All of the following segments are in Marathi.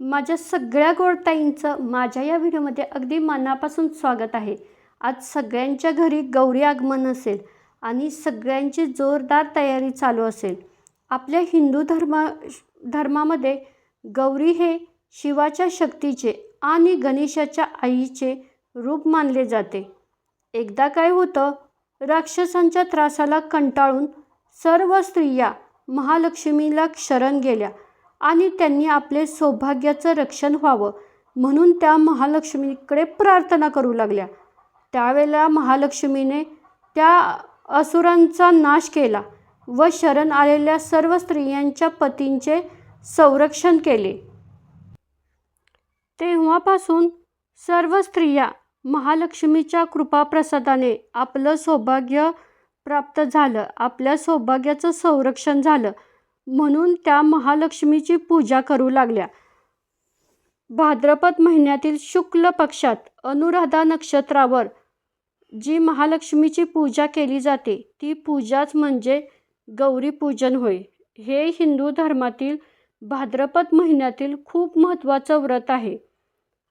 माझ्या सगळ्या गोडताईंचं माझ्या या व्हिडिओमध्ये अगदी मनापासून स्वागत आहे. आज सगळ्यांच्या घरी गौरी आगमन असेल आणि सगळ्यांची जोरदार तयारी चालू असेल. आपल्या हिंदू धर्मा धर्मामध्ये गौरी हे शिवाच्या शक्तीचे आणि गणेशाच्या आईचे रूप मानले जाते. एकदा काय होतं राक्षसांच्या त्रासाला कंटाळून सर्व स्त्रिया महालक्ष्मीला शरण गेल्या. आणि त्यांनी आपले सौभाग्याचं रक्षण व्हावं म्हणून त्या महालक्ष्मीकडे प्रार्थना करू लागल्या. त्यावेळेला महालक्ष्मीने त्या असुरांचा नाश केला व शरण आलेल्या सर्व स्त्रियांच्या पतींचे संरक्षण केले. तेव्हापासून सर्व स्त्रिया महालक्ष्मीच्या कृपाप्रसादाने आपलं सौभाग्य प्राप्त झालं आपल्या सौभाग्याचं संरक्षण झालं म्हणून त्या महालक्ष्मीची पूजा करू लागल्या. भाद्रपद महिन्यातील शुक्ल पक्षात अनुराधा नक्षत्रावर जी महालक्ष्मीची पूजा केली जाते ती पूजाच म्हणजे गौरी पूजन होय. हे हिंदू धर्मातील भाद्रपद महिन्यातील खूप महत्त्वाचं व्रत आहे.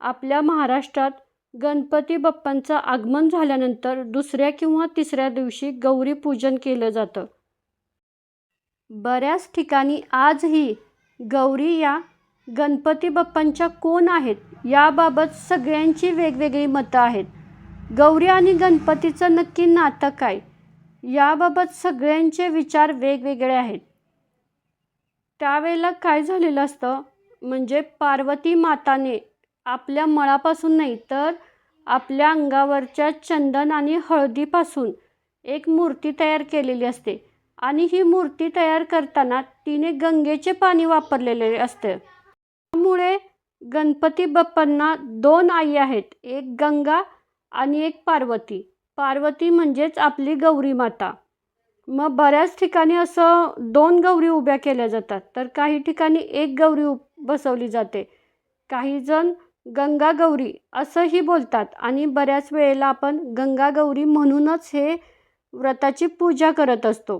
आपल्या महाराष्ट्रात गणपती बाप्पांचं आगमन झाल्यानंतर दुसऱ्या किंवा तिसऱ्या दिवशी गौरी पूजन केलं जातं. बऱ्याच ठिकाणी आजही गौरी या गणपती बाप्पांच्या कोण आहेत याबाबत सगळ्यांची वेगवेगळी मतं आहेत. गौरी आणि गणपतीचं नक्की नातं काय? याबाबत सगळ्यांचे विचार वेगवेगळे आहेत. त्यावेळेला काय झालेलं असतं? म्हणजे पार्वती माताने आपल्या मळापासून नाही तर आपल्या अंगावरच्या चंदन आणि हळदीपासून एक मूर्ती तयार केलेली असते. आणि ही मूर्ती तयार करताना तिने गंगेचे पाणी वापरलेले असते. त्यामुळे गणपती बाप्पांना दोन आई आहेत एक गंगा आणि एक पार्वती. पार्वती म्हणजेच आपली गौरी माता. मग बऱ्याच ठिकाणी असं दोन गौरी उभ्या केल्या जातात तर काही ठिकाणी एक गौरी बसवली जाते. काही जण गंगा गौरी असंही बोलतात आणि बऱ्याच वेळेला आपण गंगा गौरी म्हणूनच हे व्रताची पूजा करत असतो.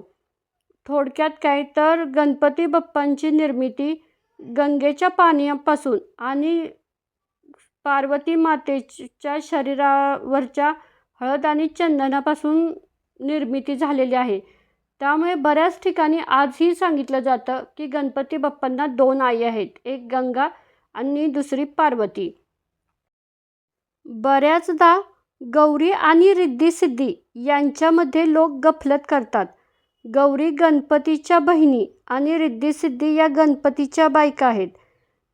थोडक्यात काय तर गणपती बाप्पांची निर्मिती गंगेच्या पाण्यापासून आणि पार्वती मातेच्या शरीरावरच्या हळद आणि चंदनापासून निर्मिती झालेली आहे. त्यामुळे बऱ्याच ठिकाणी आजही सांगितलं जातं की गणपती बाप्पांना दोन आई आहेत एक गंगा आणि दुसरी पार्वती. बऱ्याचदा गौरी आणि रिद्धी सिद्धी यांच्यामध्ये लोक गफलत करतात. गौरी गणपतीच्या बहिणी आणि रिद्धिसिद्धी या गणपतीच्या बायका आहेत.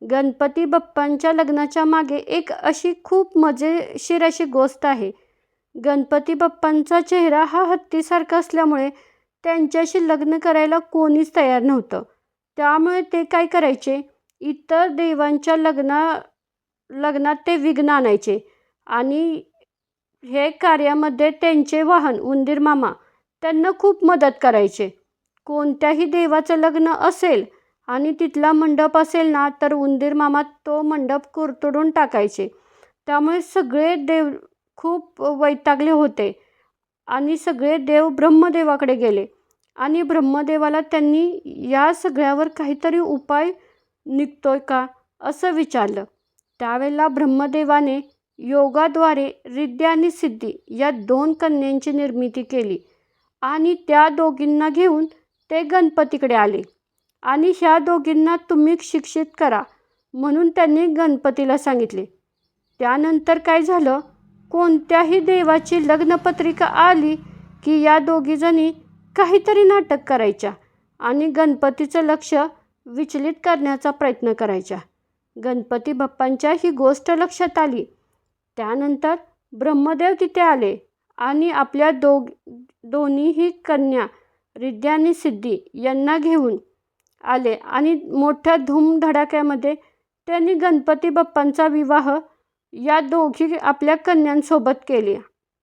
गणपती बाप्पांच्या लग्नाच्या मागे एक अशी खूप मजेशीर अशी गोष्ट आहे. गणपती बाप्पांचा चेहरा हा हत्तीसारखा असल्यामुळे त्यांच्याशी लग्न करायला कोणीच तयार नव्हतं. त्यामुळे ते काय करायचे? इतर देवांच्या लग्ना लग्नात ते विघ्न आणायचे. आणि हे कार्यामध्ये त्यांचे वाहन उंदीर मामा त्यांना खूप मदत करायचे. कोणत्याही देवाचं लग्न असेल आणि तिथला मंडप असेल ना तर उंदीर मामा तो मंडप कुरतडून टाकायचे. त्यामुळे सगळे देव खूप वैतागले होते आणि सगळे देव ब्रह्मदेवाकडे गेले. आणि ब्रह्मदेवाला त्यांनी या सगळ्यावर काहीतरी उपाय निघतोय का असं विचारलं. त्यावेळेला ब्रह्मदेवाने योगाद्वारे रिद्धी आणि सिद्धी या दोन कन्यांची निर्मिती केली. आणि त्या दोघींना घेऊन ते गणपतीकडे आले. आणि ह्या दोघींना तुम्ही शिक्षित करा म्हणून त्यांनी गणपतीला सांगितले. त्यानंतर काय झालं? कोणत्याही देवाची लग्नपत्रिका आली की या दोघीजणी काहीतरी नाटक करायच्या आणि गणपतीचं लक्ष विचलित करण्याचा प्रयत्न करायच्या. गणपती बाप्पांच्या ही गोष्ट लक्षात आली. त्यानंतर ब्रह्मदेव तिथे आले. आणि आपल्या दोघ दोन्हीही कन्या रिद्या आणि सिद्धी यांना घेऊन आले आणि मोठ्या धूमधडाक्यामध्ये त्यांनी गणपती बाप्पांचा विवाह या दोघी आपल्या कन्यांसोबत केली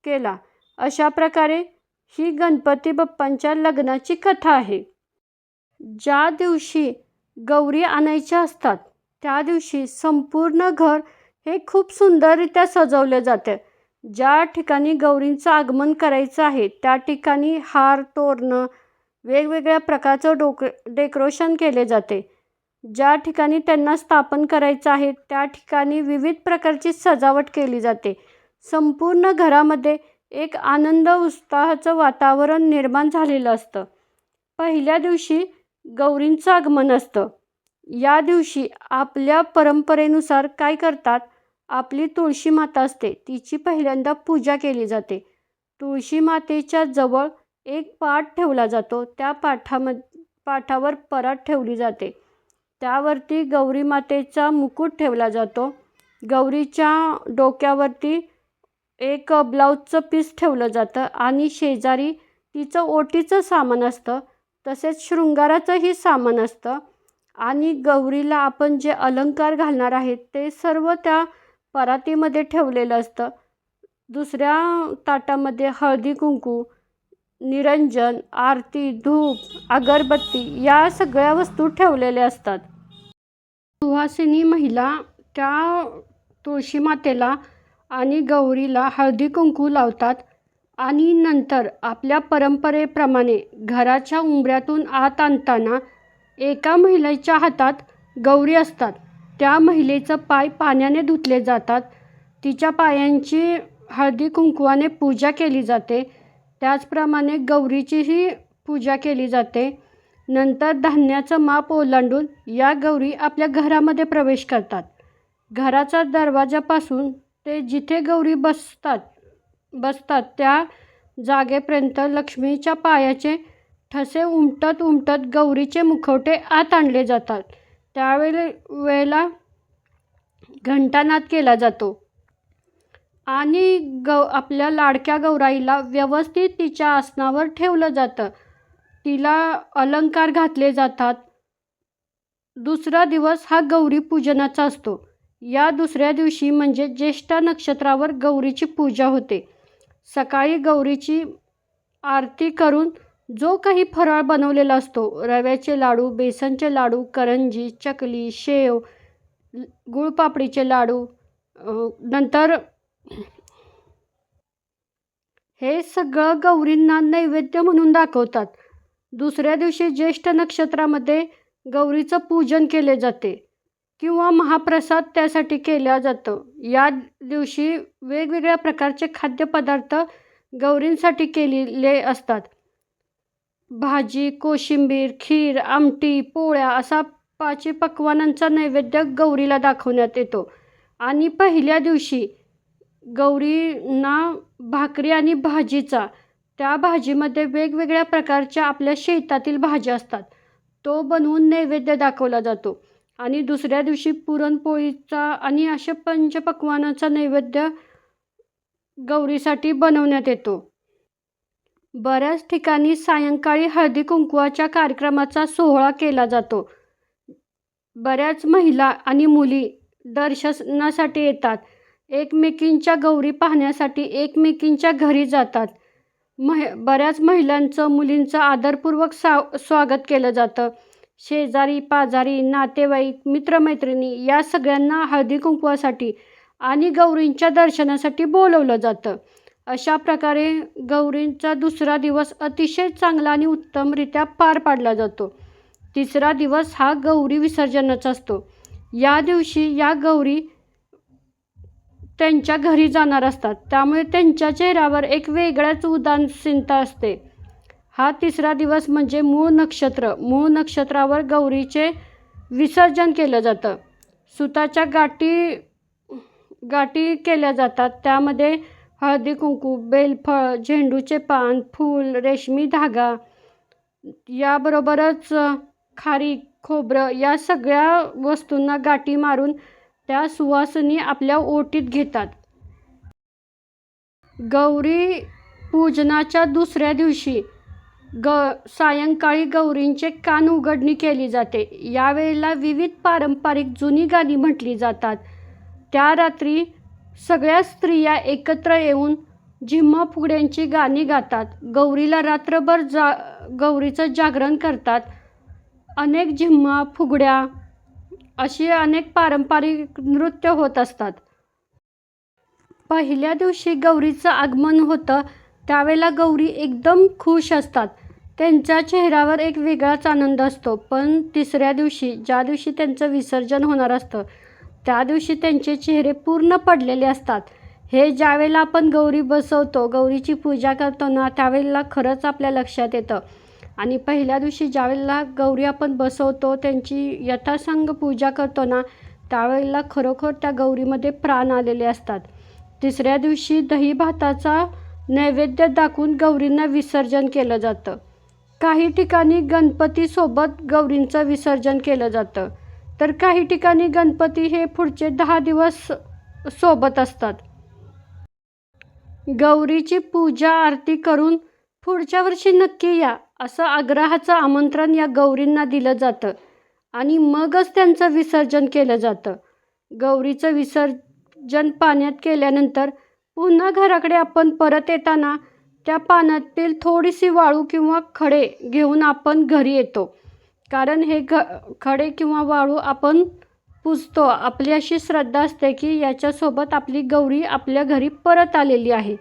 केला. अशा प्रकारे ही गणपती बाप्पांच्या लग्नाची कथा आहे. ज्या दिवशी गौरी आणायच्या असतात त्या दिवशी संपूर्ण घर हे खूप सुंदररित्या सजवले जाते. ज्या ठिकाणी गौरींचं आगमन करायचं आहे त्या ठिकाणी हार तोरणं वेगवेगळ्या प्रकारचं डोक डेकोरेशन केले जाते. ज्या ठिकाणी त्यांना स्थापन करायचं आहे त्या ठिकाणी विविध प्रकारची सजावट केली जाते. संपूर्ण घरामध्ये एक आनंद उत्साहाचं वातावरण निर्माण झालेलं असतं. पहिल्या दिवशी गौरींचं आगमन असतं. या दिवशी आपल्या परंपरेनुसार काय करतात? आपली तुळशी माता असते. तिची पहिल्यांदा पूजा केली जाते. तुळशी मातेच्या जवळ एक पाट ठेवला जातो. त्या पाठाम पाठावर परात ठेवली जाते. त्यावरती गौरी मातेचा मुकुट ठेवला जातो. गौरीच्या डोक्यावरती एक ब्लाऊजचं पीस ठेवलं जातं आणि शेजारी तिचं ओटीचं सामान असतं. तसेच शृंगाराचंही सामान असतं. आणि गौरीला आपण जे अलंकार घालणार आहेत ते सर्व त्या परातीमध्ये ठेवलेलं असतं. दुसऱ्या ताटामध्ये हळदी कुंकू निरंजन आरती धूप अगरबत्ती या सगळ्या वस्तू ठेवलेल्या असतात. सुहासिनी महिला त्या तुळशी मातेला आणि गौरीला हळदी कुंकू लावतात आणि नंतर आपल्या परंपरेप्रमाणे घराच्या उंबऱ्यातून आत आणताना एका महिलेच्या हातात गौरी असतात. त्या महिलेचं पाय पाण्याने धुतले जातात. तिच्या पायांची हळदी कुंकवाने पूजा केली जाते. त्याचप्रमाणे गौरीचीही पूजा केली जाते. नंतर धान्याचं माप ओलांडून या गौरी आपल्या घरामध्ये प्रवेश करतात. घराचा दरवाजापासून ते जिथे गौरी बसतात बसतात त्या जागेपर्यंत लक्ष्मीच्या पायाचे ठसे उमटत उमटत गौरीचे मुखवटे आत आणले जातात. त्यावेळे वेळेला घंटानाद केला जातो. आणि गौ आपल्या लाडक्या गौराईला व्यवस्थित तिच्या आसनावर ठेवलं जातं. तिला अलंकार घातले जातात. दुसरा दिवस हा गौरी पूजनाचा असतो. या दुसऱ्या दिवशी म्हणजे ज्येष्ठ नक्षत्रावर गौरीची पूजा होते. सकाळी गौरीची आरती करून जो काही फराळ बनवलेला असतो रव्याचे लाडू बेसनचे लाडू करंजी चकली शेव गुळपापडीचे लाडू नंतर हे सगळं गौरींना नैवेद्य म्हणून दाखवतात. दुसऱ्या दिवशी ज्येष्ठ नक्षत्रामध्ये गौरीचं पूजन केले जाते किंवा महाप्रसाद त्यासाठी केला जातो. या दिवशी वेगवेगळ्या प्रकारचे खाद्यपदार्थ गौरींसाठी केलेले असतात. भाजी कोशिंबीर खीर आमटी पोळ्या असा पाचे पक्वानांचा नैवेद्य गौरीला दाखवण्यात येतो. आणि पहिल्या दिवशी गौरींना भाकरी आणि भाजीचा त्या भाजीमध्ये वेगवेगळ्या प्रकारच्या आपल्या शेतातील भाज्या असतात. तो बनवून नैवेद्य दाखवला जातो. आणि दुसऱ्या दिवशी पुरणपोळीचा आणि अशा पंचपक्वानाचा नैवेद्य गौरीसाठी बनवण्यात येतो. बऱ्याच ठिकाणी सायंकाळी हळदी कुंकवाच्या कार्यक्रमाचा सोहळा केला जातो. बऱ्याच महिला आणि मुली दर्शनासाठी येतात. एकमेकींच्या गौरी पाहण्यासाठी एकमेकींच्या घरी जातात. मह बऱ्याच महिलांचं मुलींचं आदरपूर्वक सा स्वागत केलं जातं. शेजारी पाजारी नातेवाईक मित्रमैत्रिणी या सगळ्यांना हळदी कुंकवासाठी आणि गौरींच्या दर्शनासाठी बोलवलं जातं. अशा प्रकारे गौरींचा दुसरा दिवस अतिशय चांगला आणि उत्तमरित्या पार पाडला जातो. तिसरा दिवस हा गौरी विसर्जनाचा असतो. या दिवशी या गौरी त्यांच्या घरी जाणार असतात. त्यामुळे त्यांच्या चेहऱ्यावर एक वेगळ्याच उदासीनता असते. हा तिसरा दिवस म्हणजे मूळ नक्षत्र. मूळ नक्षत्रावर गौरीचे विसर्जन केलं जातं. सुताच्या गाठी गाठी केल्या जातात. त्यामध्ये हळदी कुंकू बेलफळ झेंडूचे पान फूल रेशमी धागा याबरोबरच खारीक खोबरं या सगळ्या वस्तूंना गाठी मारून त्या सुवासनी आपल्या ओटीत घेतात. गौरी पूजनाच्या दुसऱ्या दिवशी ग सायंकाळी गौरींचे कान उघडणी केली जाते. यावेळेला विविध पारंपरिक जुनी गाणी म्हटली जातात. त्या रात्री सगळ्या स्त्रिया एकत्र येऊन झिम्मा फुगड्यांची गाणी गातात. गौरीला रात्रभर जा गौरीचं जागरण करतात. अनेक झिम्मा फुगड्या अशी अनेक पारंपरिक नृत्य होत असतात. पहिल्या दिवशी गौरीचं आगमन होतं त्यावेळेला गौरी एकदम खुश असतात. त्यांच्या चेहऱ्यावर एक वेगळाच आनंद असतो पण तिसऱ्या दिवशी ज्या दिवशी त्यांचं विसर्जन होणार असतं त्या दिवशी त्यांचे चेहरे पूर्ण पडलेले असतात. हे ज्यावेळेला आपण गौरी बसवतो गौरीची पूजा करतो ना त्यावेळेला खरंच आपल्या लक्षात येतं. आणि पहिल्या दिवशी ज्यावेळेला गौरी आपण बसवतो त्यांची यथासांग पूजा करतो ना त्यावेळेला खरोखर त्या गौरीमध्ये प्राण आलेले असतात. तिसऱ्या दिवशी दही भाताचा नैवेद्य दाखवून गौरींना विसर्जन केलं जातं. काही ठिकाणी गणपतीसोबत गौरींचं विसर्जन केलं जातं. तर काही ठिकाणी गणपती हे पुढचे दहा दिवस सोबत असतात. गौरीची पूजा आरती करून पुढच्या वर्षी नक्की या असं आग्रहाचं आमंत्रण या गौरींना दिलं जातं. आणि मगच त्यांचं विसर्जन केलं जातं. गौरीचं विसर्जन पाण्यात केल्यानंतर पुन्हा घराकडे आपण परत येताना त्या पाण्यातील थोडीशी वाळू किंवा खडे घेऊन आपण घरी येतो. कारण हे घ खडे किंवा वाळू आपण पुजतो. आपली अशी श्रद्धा असते की याच्यासोबत आपली गौरी आपल्या घरी परत आलेली आहे.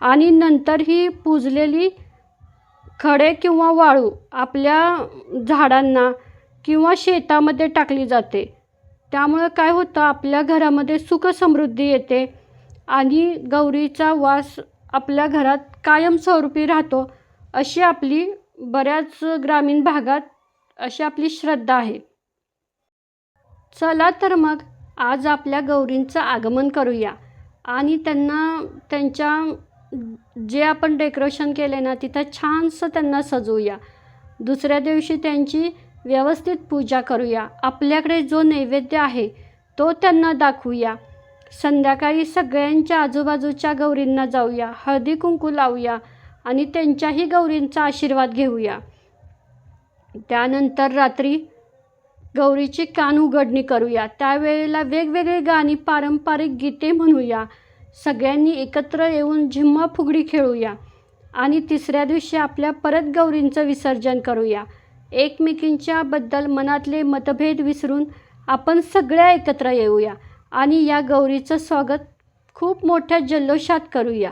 आणि नंतर ही पूजलेली खडे किंवा वाळू आपल्या झाडांना किंवा शेतामध्ये टाकली जाते. त्यामुळं काय होतं आपल्या घरामध्ये सुखसमृद्धी येते आणि गौरीचा वास आपल्या घरात कायमस्वरूपी राहतो अशी आपली बऱ्याच ग्रामीण भागात अशी आपली श्रद्धा आहे. चला तर मग आज आपल्या गौरींचं आगमन करूया. आणि त्यांना त्यांच्या जे आपण डेकोरेशन केले ना तिथं छानसं त्यांना सजवूया. दुसऱ्या दिवशी त्यांची व्यवस्थित पूजा करूया. आपल्याकडे जो नैवेद्य आहे तो त्यांना दाखवूया. संध्याकाळी सगळ्यांच्या आजूबाजूच्या गौरींना जाऊया हळदी कुंकू लावूया आणि त्यांच्याही गौरींचा आशीर्वाद घेऊया. त्यानंतर रात्री गौरीची कान उघडणी करूया. त्यावेळेला वेगवेगळी गाणी पारंपरिक गीते म्हणूया. सगळ्यांनी एकत्र येऊन झिम्मा फुगडी खेळूया. आणि तिसऱ्या दिवशी आपल्या परत गौरींचं विसर्जन करूया. एकमेकींच्याबद्दल मनातले मतभेद विसरून आपण सगळ्या एकत्र येऊया. आणि या गौरीचं स्वागत खूप मोठ्या जल्लोषात करूया.